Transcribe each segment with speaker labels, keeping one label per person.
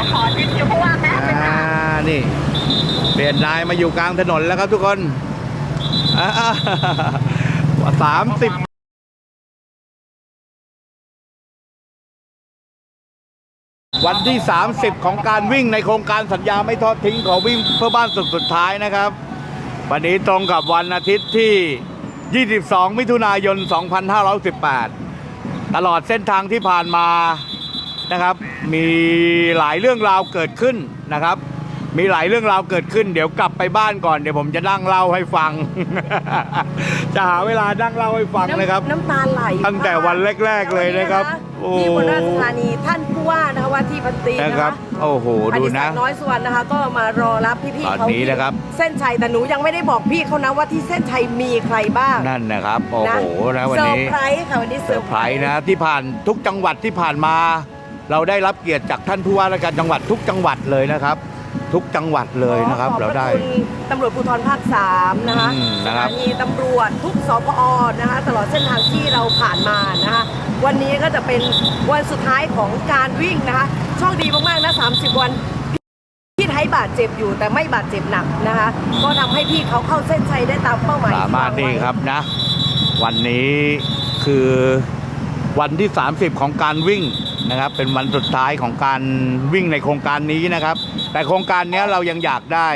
Speaker 1: ดี๋ยวขอวิทยุผู้ว่าแป๊บนึง
Speaker 2: อ่า
Speaker 1: ค่ะ
Speaker 2: นี่ เปลี่ยนนายมาอยู่กลางถนนแล้วครับทุกคนสามสิบวันที่ 30 ของการวิ่งในโครงการสัญญาไม่ทอดทิ้งของวิ่งเพื่อบ้านสุดสุดท้ายนะครับ วันนี้ตรงกับวันอาทิตย์ที่ 22 มิถุนายน 2518 ตลอดเส้นทางที่ผ่านมา นะครับ มีหลายเรื่องราวเกิดขึ้นนะครับ มีหลายเรื่องราวเกิดขึ้น เดี๋ยวกลับไปบ้านก่อนเดี๋ยวผมจะนั่งเล่าให้ฟัง จะหาเวลานั่งเล่าให้ฟังนะครับ
Speaker 3: น้ำตาไหล
Speaker 2: ตั้งแต่วันแรก ๆเลยนะครับโอ้
Speaker 3: ที่บนราชธานีท่านผู้ว่านะคะว่าที่พันตรี
Speaker 2: นะ
Speaker 3: นะ
Speaker 2: ค
Speaker 3: ค
Speaker 2: รั
Speaker 3: รั
Speaker 2: บบโอ้โห
Speaker 3: อ
Speaker 2: ดู
Speaker 3: ดิศั
Speaker 2: นะ
Speaker 3: กดิ์น้อยสุวรรณนะคะ ก็มารอรับพี่ๆ
Speaker 2: ตอน
Speaker 3: เขา
Speaker 2: นี้นะครับ
Speaker 3: เส้นชัยแต่หนูยังไม่ได้บอกพี่เขานะว่าที่เส้นชัยมีใครบ้าง
Speaker 2: นั่นนะครับโอ้โหนะวัน
Speaker 3: เซอ
Speaker 2: นี้
Speaker 3: ร์ไพรส์ค่ะวันนี้
Speaker 2: เซอร์ไพรส์นะที่ผ่านทุกจังหวัดที่ผ่านมา เราได้รับเกียรติจากท่านผู้ว่าราชการจังหวัดทุกจังหวัดเลยนะครับ ทุกจังหวัดเลยนะครับ
Speaker 3: ขอ
Speaker 2: เราได้
Speaker 3: ขอบคุณตำรวจภูธรภาค3นะคะ
Speaker 2: อืม
Speaker 3: ส
Speaker 2: นะครับ
Speaker 3: ถานีตำรวจทุกสพอนะคะ ตลอดเส้นทางที่เราผ่านมานะคะ วันนี้ก็จะเป็นวันสุดท้ายของการวิ่งนะคะโชคดีมากๆนะ 30 วันพี่ไทยบาดเจ็บอยู่แต่ไม่บาดเจ็บหนักนะคะ ก็ทำให้พี่เขาเข้าเส้นชัยได้ตามเป้าหมาย
Speaker 2: สามารถ
Speaker 3: ที่วง
Speaker 2: นี่
Speaker 3: ไว้
Speaker 2: ครับนะ วันนี้คือวันที่ 30 ของการวิ่ง นะครับ เป็นวันสุดท้ายของการวิ่งในโครงการนี้นะครับ แต่โครงการเนี้ยเรายังอยากได้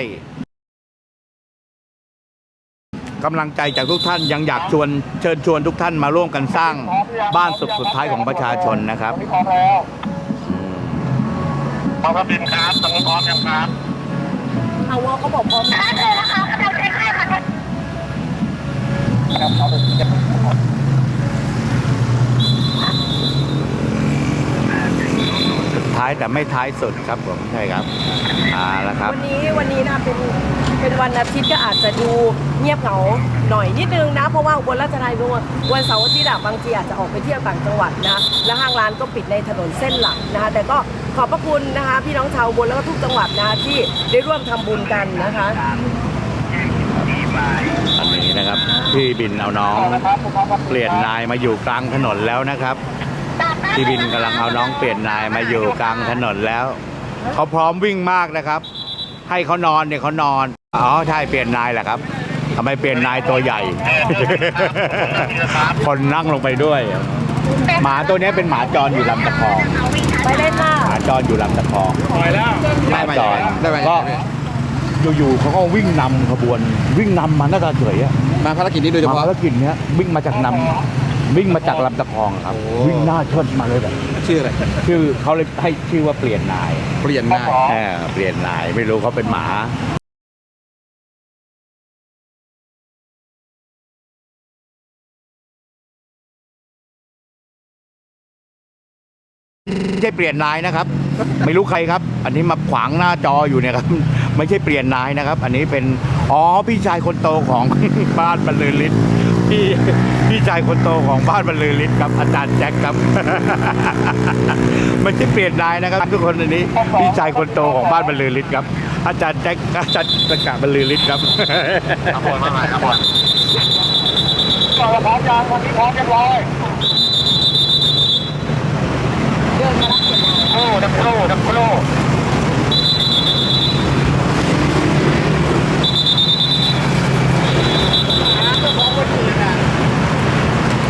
Speaker 2: กำลังใจจากทุกท่านยังอยากชวนเชิญชวนทุกท่านมาร่วมกันสร้างบ้านสุดสุดท้ายของประชาชนนะครับ
Speaker 1: พร้อมแล้วพร้อมครับบินครับตรงนี้พร้อมยังครับ
Speaker 3: เอาว่าเขาบอกพร้อม
Speaker 1: ได้เลยนะคะกำลังเช็คให้ค่ะ
Speaker 2: สุด ท้ายแต่ไม่ท้ายสุดครับผมใช่ครับอ่าแล้วครับ
Speaker 3: วันนี้วันนี้นะเป็นเป็นวันอาทิตย์ก็อาจจะดูเงียบเหงาหน่อยนิดนึงนะ เพราะว่าอุบนราชธานีวันเสาร์อาทิตย์อะบางทีอาจจะออกไปเที่ยวต่างจังหวัดนะและห้างร้านก็ปิดในถนนเส้นหลักนะคะแต่ก็ขอบพระคุณนะคะ พี่น้องชาวอุบนแล้วก็ทุกจังหวัดนะคะที่ได้ร่วมทำบุญกันนะคะ
Speaker 2: อันนี้นะครับ พี่บินเอาน้องเปลี่ยนนายมาอยู่กลางถนนแล้วนะครับ พี่บินกำลังเอาน้องเปลี่ยนนายมาอยู่กลางถนนแล้ว เขาพร้อมวิ่งมากนะครับ ให้เขานอนเนี่ยเขานอน อ๋อใช่เปลี่ยนนายแหละครับทำไมเปลี่ยนนายตัวใหญ่ คนนั่งลงไปด้วย หมาตัวนี้เป็นหมาจรอยู่ลำตะคอง
Speaker 3: ไปเล่นหน้า
Speaker 2: หมาจรอยู่ลำตะคอง
Speaker 1: ปล่อยแล้ว
Speaker 2: หมาจร
Speaker 4: ได้ไหม
Speaker 2: ก็อยู่ๆเขาก็วิ่งนำขบวน วิ่งนำมาหน้าตาเฉยอะ
Speaker 4: มาภารกิจนี้โดยเฉ
Speaker 2: มา
Speaker 4: พาะ
Speaker 2: ภารกิจเนี้ยวิ่งมาจากนำ วิ่งมาจากลำตะคองครับ
Speaker 4: โอ้
Speaker 2: วิ่งหน้าเชิดมาเลยแบบ
Speaker 4: ชื่ออะไร
Speaker 2: ชื่อเขาเลยให้ชื่อว่าเปลี่ยนนาย
Speaker 4: เปลี่ยนนาย
Speaker 2: เออเปลี่ยนนายไม่รู้เขาเป็นหมา ไม่ใช่เปลี่ยนนายนะครับ ไม่รู้ใครครับ อันนี้มาขวางหน้าจออยู่เนี่ยครับ ไม่ใช่เปลี่ยนนายนะครับ อันนี้เป็นอ๋อพี่ชายคนโตของ บ้านบรรลือฤทธิ์ พี่พี่ชายคนโตของบ้านบรรลือฤทธิ์ครับอาจารย์แจ็คครับ ไม่ใช่เปลี่ยนนายนะครับ ทุกคนอันนี้พี่ชายคนโตของบ้านบรรลือฤทธิ์ครับ อาจารย์แจ็คอาจารย์ประกาศบรรลือฤทธิ์ครับ
Speaker 1: ครับผมมาใหม่ครับผมพร้อมยางคนนี้พร้อมเรียบร้อยโอ้ดับโครดับโคร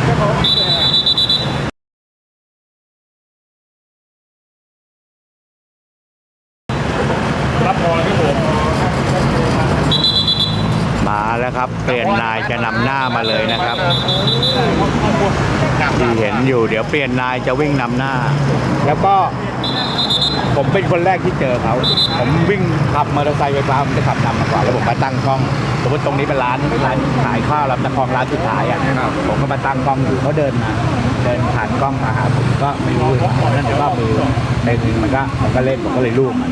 Speaker 1: รับพอครับผม
Speaker 2: มาแล้วครับ เปลี่ยนนายจะนำหน้ามาเลยนะครับ ที่เห็นอยู่เดี๋ยวเปลี่ยนนายจะวิ่งนำหน้า แล้วก็ผมเป็นคนแรกที่เจอเขา ผมวิ่งขับมอเตอร์ไซค์ไฟฟ้าผมจะขับนำมาก่อนแล้วผมมาตั้งกล้องสมมติตรงนี้เป็นร้านร้านขายข้าวรับตะคองร้านสุดท้ายอะผมก็มาตั้งกล้องอยู่เขาเดินมาเดินผ่านกล้องมาหาผมก็ไม่รู้นั่นแต่ว่ามือในมือมันก็มันก็เล่นผมก็เลยลูบมัน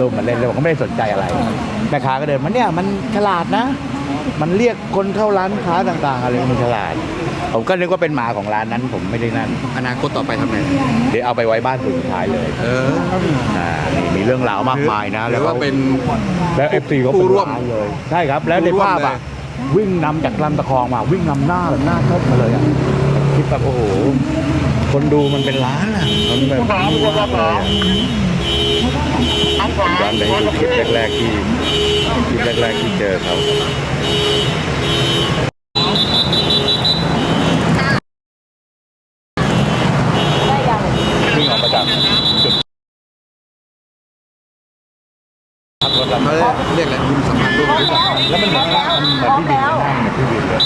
Speaker 2: ลูบมันเล่นเลยผมก็ไม่ได้สนใจอะไรแม่ค้าก็เดินมาเนี่ยมันฉลาดนะ มันเรียกคนเข้าร้านค้าต่าง ๆ อะไรมันฉลาด ผมก็นึกว่าเป็นหมาของร้านนั้น ผมไม่ได้นั่น
Speaker 4: อนาคตต่อไปทำไง
Speaker 2: เดี๋ยวเอาไปไว้บ้านสุดท้ายเลย
Speaker 4: เออ
Speaker 2: อ่านี่มีเรื่องราวมากมายนะ
Speaker 4: หรือว่า
Speaker 2: ข
Speaker 4: เป็น
Speaker 2: แล้วเอฟซีเขา
Speaker 4: ผู้
Speaker 2: เป็น
Speaker 4: ร่วม
Speaker 2: ร้านเลยใช่ครับ แล้วใน
Speaker 4: ผู้ร่วม
Speaker 2: ภาพอะ
Speaker 4: เลย
Speaker 2: วิ่งนำจากลำตะคองมาวิ่งนำหน้าแบบหน้าเทิดมาเลยอะคิดแบบโอ้โหคนดูมันเป็นล้านอะมันแบบ
Speaker 1: พร้อมพร้อมพร้อม
Speaker 2: ผมย้อนไปให้ดูคลิปแรกๆที่คลิปแรกๆที่เจอเขา
Speaker 3: ได้ยัง
Speaker 2: วิ่งออกมาจากจุดขับรถลำ
Speaker 4: เขาเรียกอะไรบุญสัมพันธ์ร่วมมิตร
Speaker 2: แล้วมันเหมือนมันเหมือนพี่วินหน้าเหมือนพี่วินเลย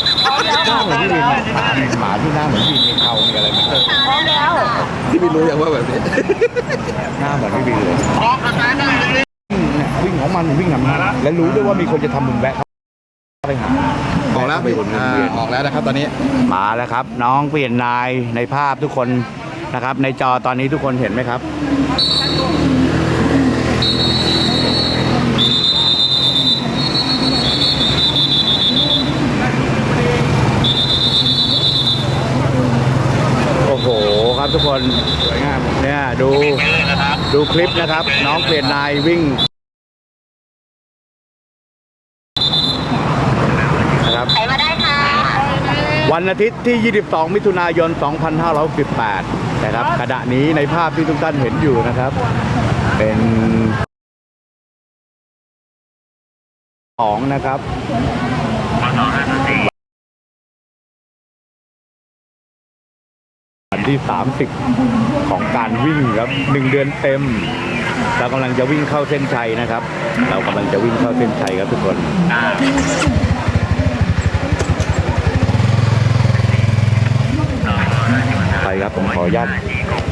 Speaker 2: หน้าเหมือนพี่วินเลย หมาที่หน้าเหมือนพี่วินมีเขามีอะไรไหม
Speaker 3: พร้อมแล้ว
Speaker 4: ที่ไม่รู้อย่างว่าแบบนี้
Speaker 2: หน้าเหมือนพี่วินเลย
Speaker 1: ออกกันนะ
Speaker 2: วิ่งของมันวิ่งนำหน้าและรู้ด้วยว่ามีคนจะทำมุมแวะเขาไปหา
Speaker 4: ออกแล้ว
Speaker 2: ไปวนเวียน
Speaker 4: ออกแล้วนะครับตอนนี้
Speaker 2: มาแล้วครับ น้องเปลี่ยนนายในภาพทุกคนนะครับ ในจอตอนนี้ทุกคนเห็นไหมครับ โอ้โหครับทุกคนสวยงามเนี่ย ดูดูคลิปนะครับ น้องเปลี่ยนนายวิ่งนะครับ
Speaker 3: ใครมาได้ค่ะ
Speaker 2: วันอาทิตย์ที่ 22 มิถุนายน 2568นะครับ ขณะนี้ในภาพที่ทุกท่านเห็นอยู่นะครับ เป็นของนะครับ ที่ 30 ของการวิ่งครับ1เดือนเต็ม เรากำลังจะวิ่งเข้าเส้นชัยนะครับ เรากำลังจะวิ่งเข้าเส้นชัยครับทุกคนไปครับผมขออนุญาต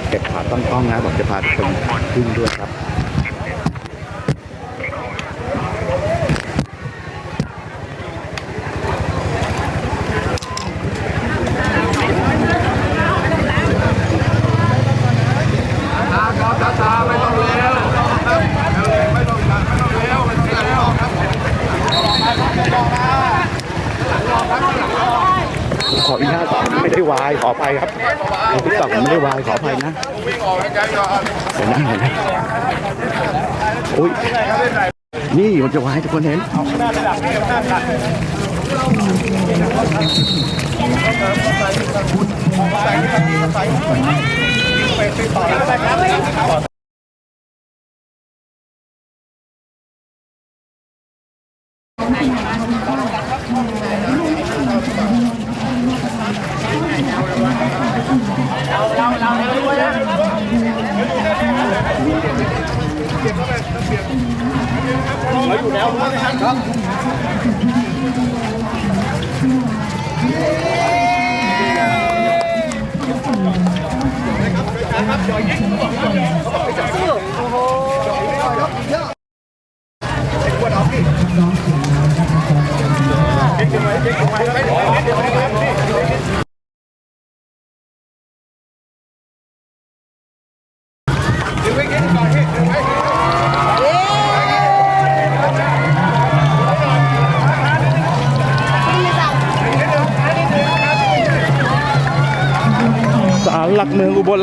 Speaker 2: เก็บขาตั้งกล้องนะผมจะพาทุกคนขึ้นด้วยครับ ขออนุญาตไม่ได้วายขออภัยครับในทิกตอกไม่ได้วายขออภัยนะเดี๋ยวนะเดี๋ยวนะอุ้ยนี่มันจะวายทุกคนเห็นศ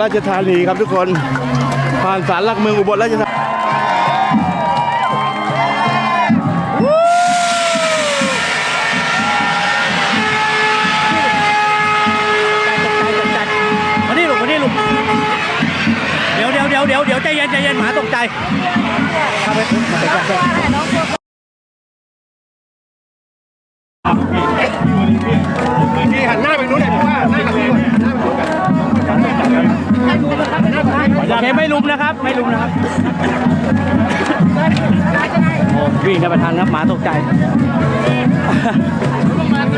Speaker 2: ราชธานีครับทุกคน ผ่านศาลหลักเมืองอุบลราชธานี
Speaker 5: มานี่ลูกมานี่ลูกเดี๋ยวเดี๋ยวเดี๋ยวเดี๋ยวเดี๋ยวใจเย็นใจเย็นหมาตกใจ โอเคไม่ลุมนะครับ ไม่ลุมนะครับโอ้วิ่งกันไปทันครับหมาตกใจ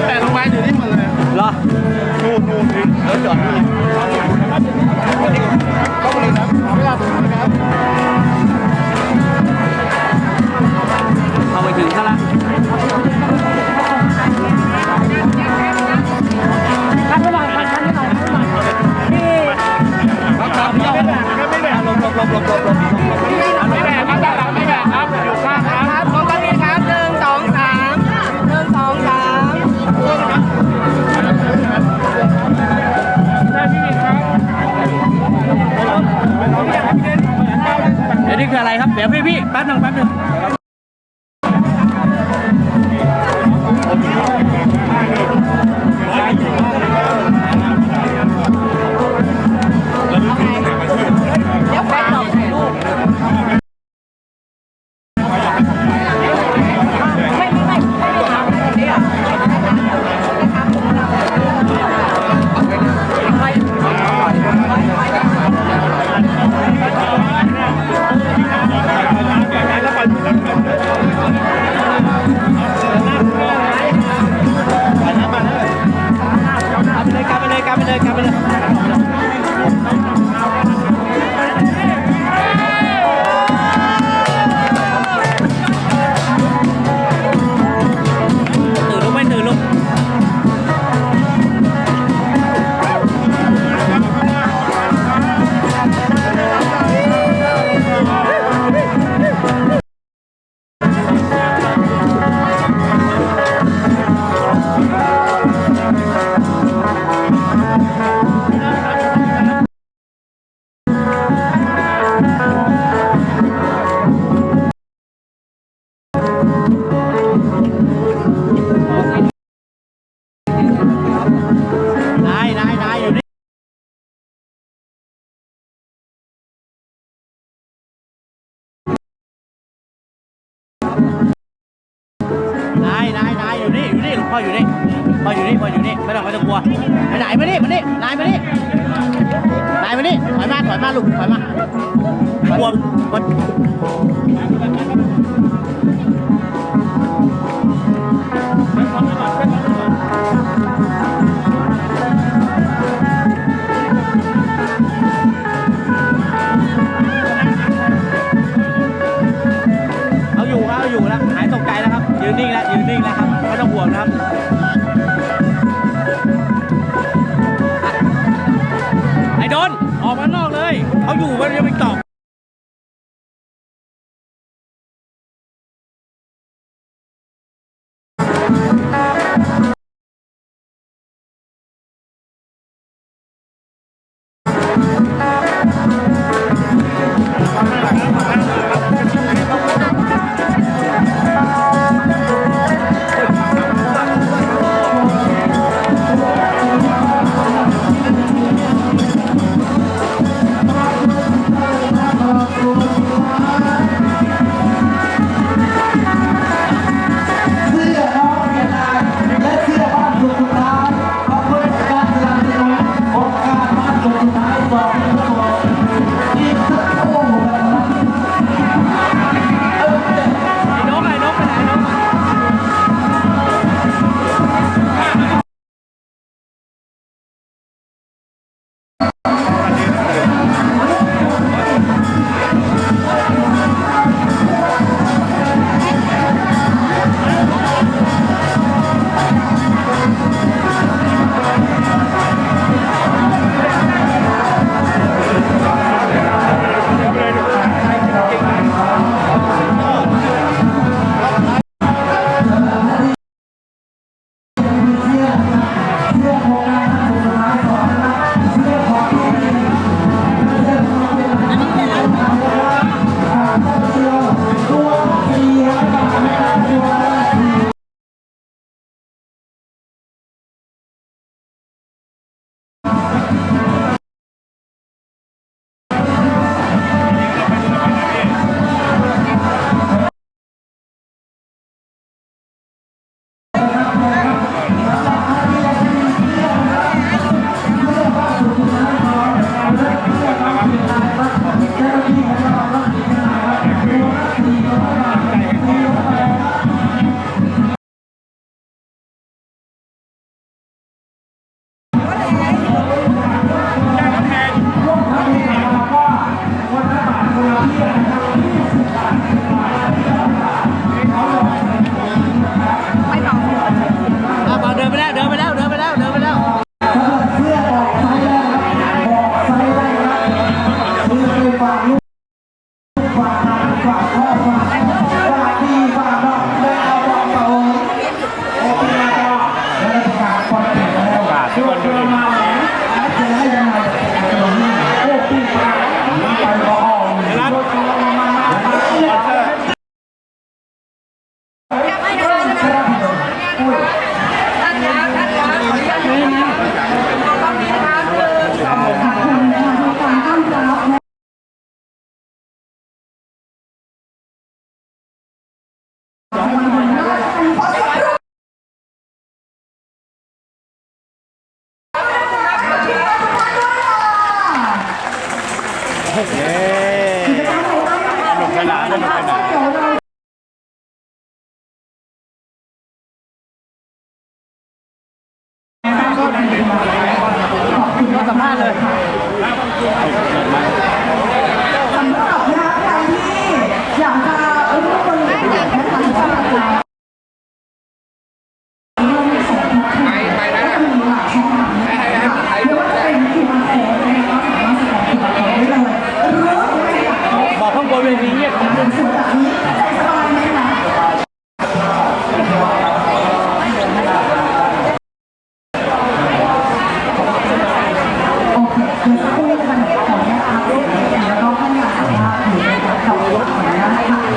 Speaker 1: แต่ลงมาอยู่ที่มือเลย
Speaker 5: เหรอ
Speaker 1: นู่นนู่นแล้วจอดนี่ก็มาเลยนะขอเวลาผมนะครับ
Speaker 5: เอาไปถึงซะละ หลบหลบหลบหลบหลบหลบ
Speaker 1: ไม่แบกครับด้านหลังไม่แบกครับอยู่ข้างครับ
Speaker 3: ครับขอบคุณครับหนึ่งสองสามหนึ่งสองสาม
Speaker 5: เดี๋ยวนี่คืออะไรครับ เดี๋ยวพี่พี่แป๊บหนึ่งแป๊บหนึ่ง
Speaker 6: พ่ออยู่นี่พ่ออยู่นี่พ่ออยู่นี่ไม่ต้องไม่ต้องกลัวไปไหนมานี่มานี่นายมานี่นายมานี่ถอยมาถอยมาลูกถอยมากลัวมัน É.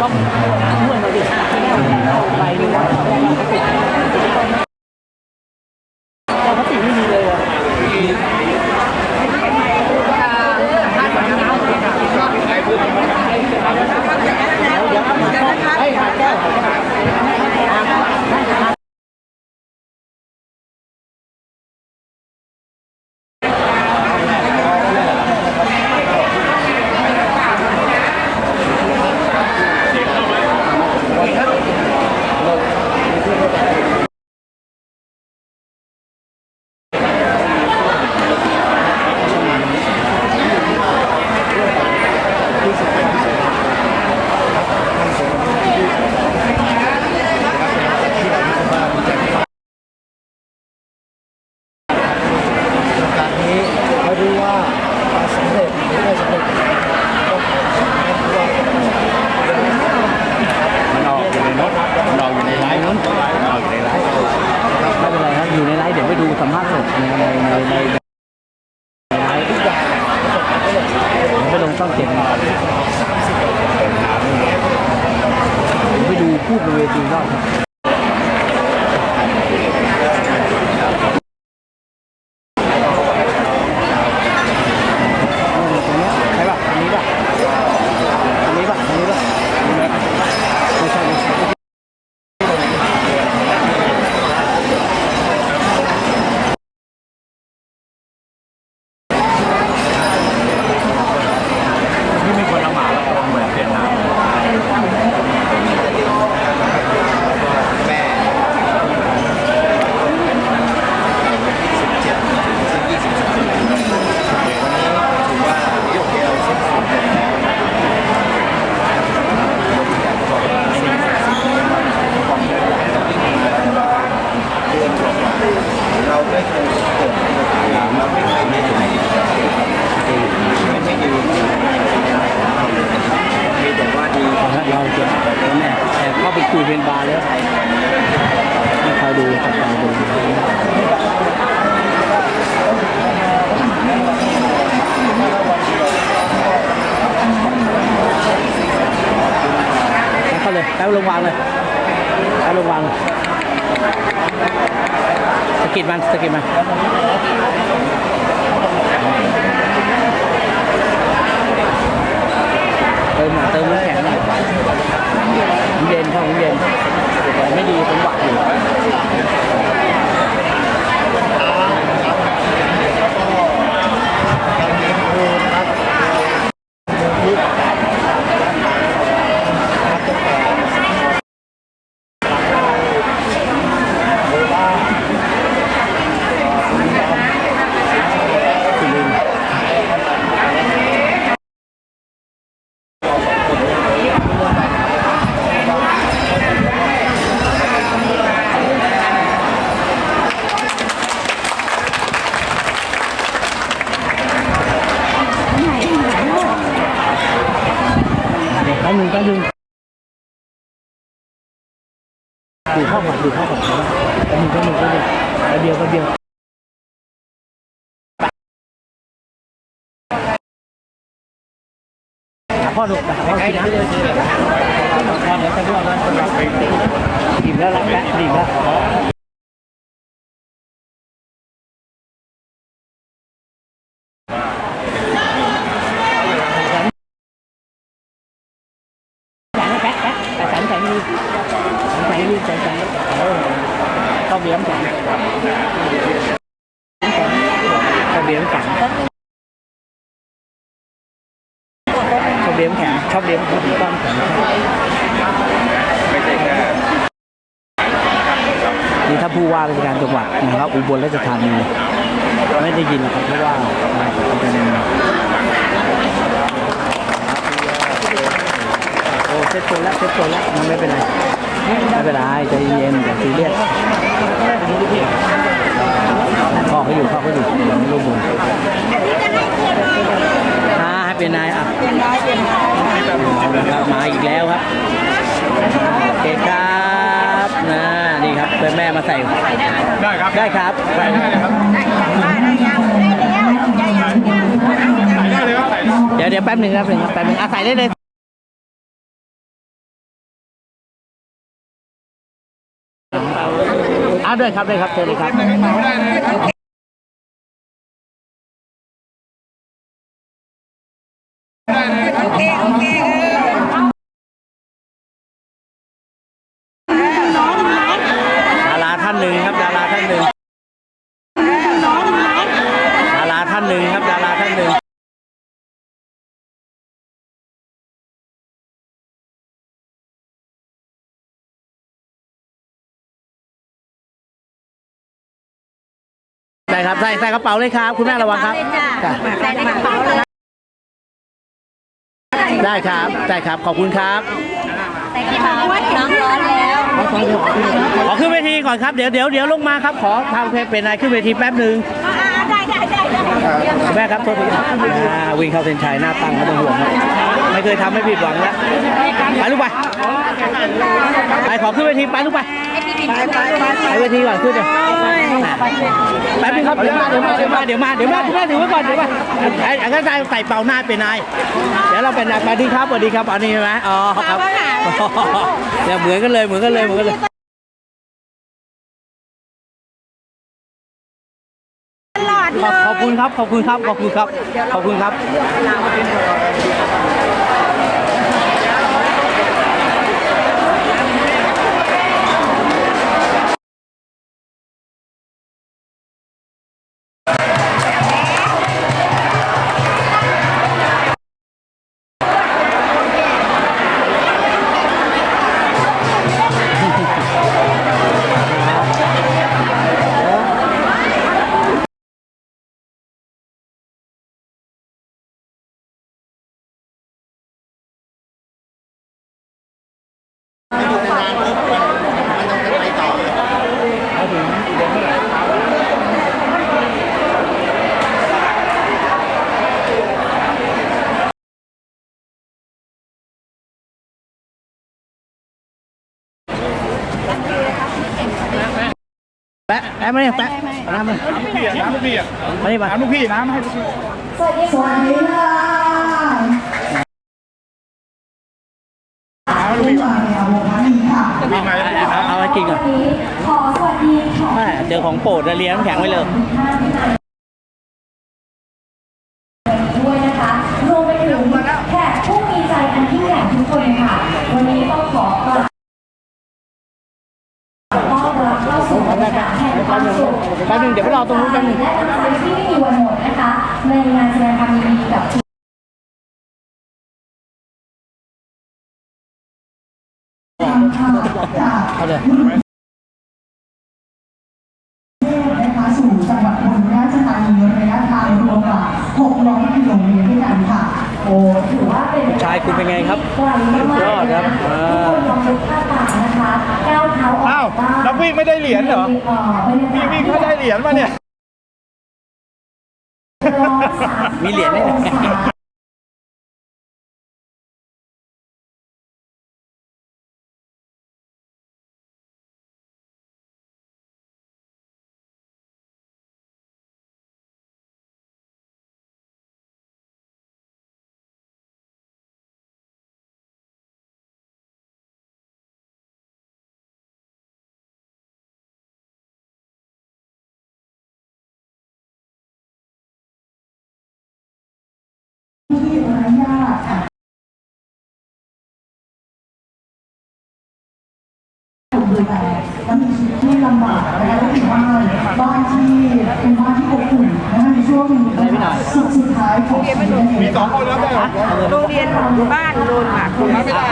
Speaker 6: ต้อง
Speaker 5: ก่อนนะแป๊บนึงแป๊บนึงแป๊บนึงแป๊บเดียวแป๊บเดียวหาพ่อลูกหาพ่อกินน้ำ เลยพ่อเดี๋ยวจะเลือกนะอิ่มแล้วรักแล้วอิ่มแล้วแป๊ะแป๊ะแป๊ะแต่สันแข็งดีสันแข็งดีสันแข็งเออต้องเบี้ยมแข็งต้องเบี้ยมแข็งชอบเลี้ยงแข็งชอบเลี้ยงแข็งต้อนแข็งนี่ถ้าผู้ว่าราชการจังหวัดนะครับ อุบลราชธานีไม่ได้ยินหรอกครับเพราะว่าเป็นโอ้เซ็ตตัวแล้วเซ็ตตัวแล้วมันไม่เป็นไร ไม่เป็นไรใจเย็นอย่าซีเรียสพ่อเขาอยู่พ่อเขาอยู่ยังไม่รู้มุมอ่าให้เป็นนายอะครับมาอีกแล้วครับโอเคครับนะนี่ครับเป็นแม่มาใส่
Speaker 1: ได้ครับ
Speaker 5: ได้ครับ
Speaker 1: ใส่ได้เลยครับใส่ได้เลยครับใส่ได้
Speaker 5: เดี๋ยวเดี๋ยวแป๊บหนึ่งแป๊บหนึ่งแป๊บหนึ่งอะใส่ได้เลย อะด้วยครับด้วยครับเชิญเลยครับดาราท่านหนึ่งครับดาราท่านหนึ่งดาราท่านหนึ่ง ครับใส่ใส่กระเป๋าเลยครับ คุณแม่ระวังครับจ้ะ
Speaker 7: ใส่ในกระเป๋าเลย
Speaker 5: ได้ครับได้ครับขอบคุณครับ
Speaker 7: ใส่กระเป๋าน้องร้อนแล้ว
Speaker 5: ขอขึ้นเวทีก่อนครับเดี๋ยวเดี๋ยวเดี๋ยวลงมาครับขอทางเพจเป็นนายขึ้นเวทีแป๊บหนึ่ง
Speaker 7: ได้ได้ได้ได้
Speaker 5: คุณแม่ครับโทษทีครับอ่าวิ่งเข้าเส้นชัยหน้าตั้งไม่ต้องห่วงครับไม่เคยทำไม่ผิดหวังแล้วไปลูกไปไปขอขึ้นเวทีไปลูกไป
Speaker 7: ไอพี่
Speaker 5: ไปเวทีก่อนขึ้นเดี๋ยวแป๊บนึงครับเดี๋ยวมาเดี๋ยวมาเดี๋ยวมาเดี๋ยวมาเดี๋ยวมาเดี๋ยวมาถือไว้ก่อนเดี๋ยวมาไอ้ไอ้ก็ได้ใส่เป่าหน้าเป็นนายเดี๋ยวเราเป็นนายสวัสดีครับสวัสดีครับอันนี้ใช่ไหมอ๋อครับเดี๋ยวเหมือนกันเลยเหมือนกันเลยเหมือนกันเลย
Speaker 7: ตลอด
Speaker 5: ข
Speaker 7: เล
Speaker 5: อบ
Speaker 7: ย
Speaker 5: ขอบคุณครับขอบคุณครับขอบคุณครับขอบคุณครับ ปะแปะมาเนี่ยแปะน้ำมา
Speaker 1: น้ำลูกพี่อะน้ำลูกพี่อะ
Speaker 5: มานี่มา
Speaker 1: น้ำลูกพี่น้ำให้ลูกพี่
Speaker 8: สวัสดีค่ะ
Speaker 1: น้ำลูกพี่ก่อนวิ่งมาจะได้ยิน
Speaker 5: เอา
Speaker 1: นะ
Speaker 5: เอามากินก่อน
Speaker 8: ขอสวัสดีค่ะ
Speaker 5: แม่เจอของโปรดแล้วเลี้ยงน้ำแข็งไว้เลย
Speaker 8: ด้วยนะคะ รวมไปถึงแขกผู้มีใจอันยิ่งใหญ่ทุกคนค่ะ วันนี้ต้องขอกราบต้อนรับเข้าสู่บรรยากาศ แห่งความสุข
Speaker 5: แป๊บนึงเดี๋ยวไปรอตรงนู้นแป๊บนึง
Speaker 8: และกำลังใจที่ไม่มีวันหมดนะคะในงานแสดงความยินดีกับค่
Speaker 5: เอาเลย
Speaker 6: นะคะสู่จังหวัดอุบลราชธานีระยะทางรวมกว่า 600 กิโลเมตรด้วยกันค่ะ
Speaker 8: โอ้ถือว่าเป็น
Speaker 5: ชายคุณเป็นไงครับ
Speaker 8: ไกลมากๆ
Speaker 5: ยอดครับอ่า
Speaker 8: ทุกคนลองนึกภาพตามนะคะก้าวเท้าออก
Speaker 1: อ้าว
Speaker 8: จากบ้าน
Speaker 1: นักวิ่ง ไม่ได้เหรียญเหรอ
Speaker 8: เอ่อบรรยากา
Speaker 1: พี่
Speaker 8: ศ
Speaker 1: วิ่งเขาได้เหรียญมาเนี่ย
Speaker 8: ร้อยสามสิบ
Speaker 5: มีเหรียญไหม
Speaker 6: แลและมีชีวิตที่ลำบากนะคะและก็อยู่บ้านบ้านที่เป็นบ้านที่อบอุ่นนะคะในช่วงสุดสุดท้ายของชีวิตนั่นเอง
Speaker 1: มีสองคนแล้วได้เหรอ
Speaker 3: โรงเรียนบ้านโดนหมากคุณไม่ได้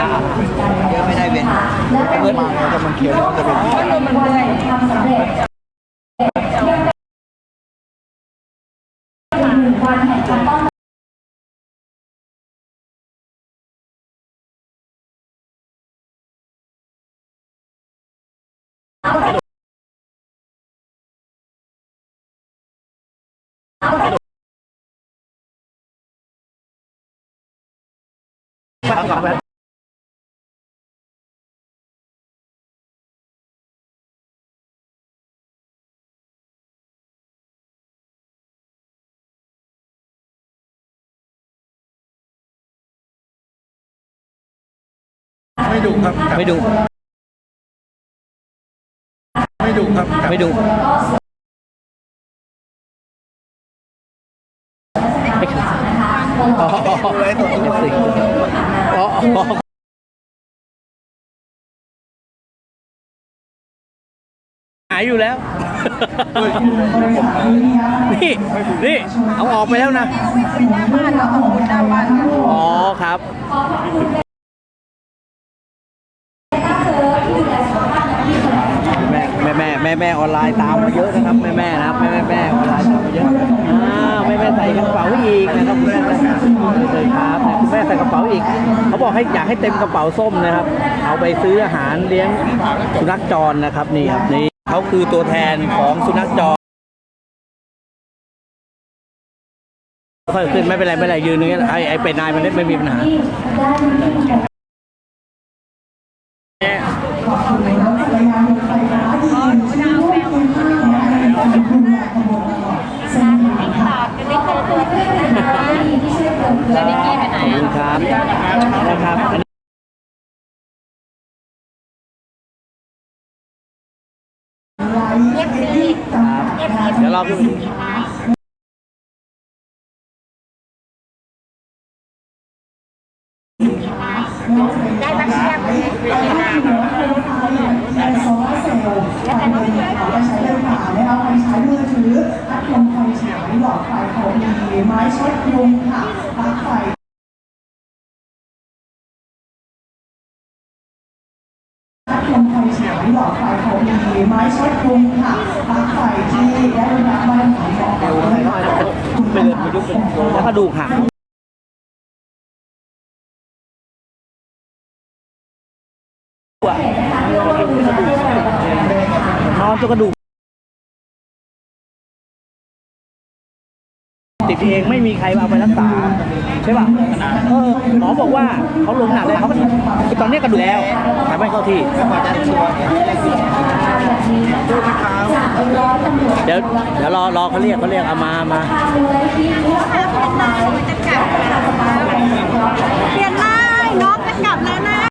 Speaker 5: ไม่ได้เป็น
Speaker 8: เป็น
Speaker 5: เงินมาแต่มันเขียวแล้วมันจะเป็น
Speaker 8: วันแห่งความสำเร็จยังเป็นหนึ่งวันแห่งการต้อน รับ
Speaker 1: ไม่ดุครับ
Speaker 5: ไม่ดู
Speaker 1: ไม่ดุครับ
Speaker 5: ไม่ดูไม่คืออ๋ออ๋ออ๋อ หายอยู่แล้ว นี่ นี่ เอาออกไปแล้วนะ อ๋อครับ แม่แม่แม่แม่ออนไลน์ตามมาเยอะนะครับแม่แม่นะครับแม่แม่แม่ออนไลน์ตามมาเยอะอ้าวแม่แม่ใส่กระเป๋าอีกนะครับแม่เลยครับคุณแม่ใส่กระเป๋าอีก เขาบอกให้อยากให้เต็มกระเป๋าส้มนะครับ เอาไปซื้ออาหารเลี้ยงสุนัขจรนะครับนี่ครับนี่เขาคือตัวแทนของสุนัขจรค่อยขึ้นไม่เป็นไรไม่เป็นไรยืนอย่างเงี้ไอไอเป็ดนายมันไม่มีปัญหา
Speaker 8: ได้
Speaker 6: งานรถไฟฟ้าอีกหนึ่งชื่อว่าคุณค่านะคะในการดูแลขบวนตลอดเส้นทางค่ะ
Speaker 8: ขอบคุณเพื่อนนะคะที่ช่วยเติมเต็ม
Speaker 5: แล้วนิกกี้ไปไหนขอบคุณครับนะครับอันนี้
Speaker 6: ไลฟ์เอ็กซ์จำ กัดนะคะ
Speaker 5: เดี๋ยวเราขึ้นได้
Speaker 6: บัตรเชื่อมเลยในโซลาร์เซลล์การเงินเอไปใช้เลยได้เอาไปใช้มือถือพัดลมไฟฉายหลอดไฟของดีไม้ช็ดยุงค่ะปลั๊กไฟ พัดลมไฟฉายหลอดไฟของดีไม้เช็ดยุงค่ะปลั๊กไฟที่ได้รับมาตรฐานของ
Speaker 5: เดี๋ยวให้เขาเอาไปเลยไปยุบเป็น แล้วก็ดูกหักนอนจนกระดูก ติดเองไม่มีใครเอาไปรักษาใช่ป่ะเออหมอบอกว่าเขาลงหนักเลยเขาก็ตอนนี้กระดูกแล้วหายไม่เข้าที่เดี๋ยวเดี๋ยวรอรอเขาเรียกเขาเรียกเอามามา
Speaker 7: เปลี่ยนร่า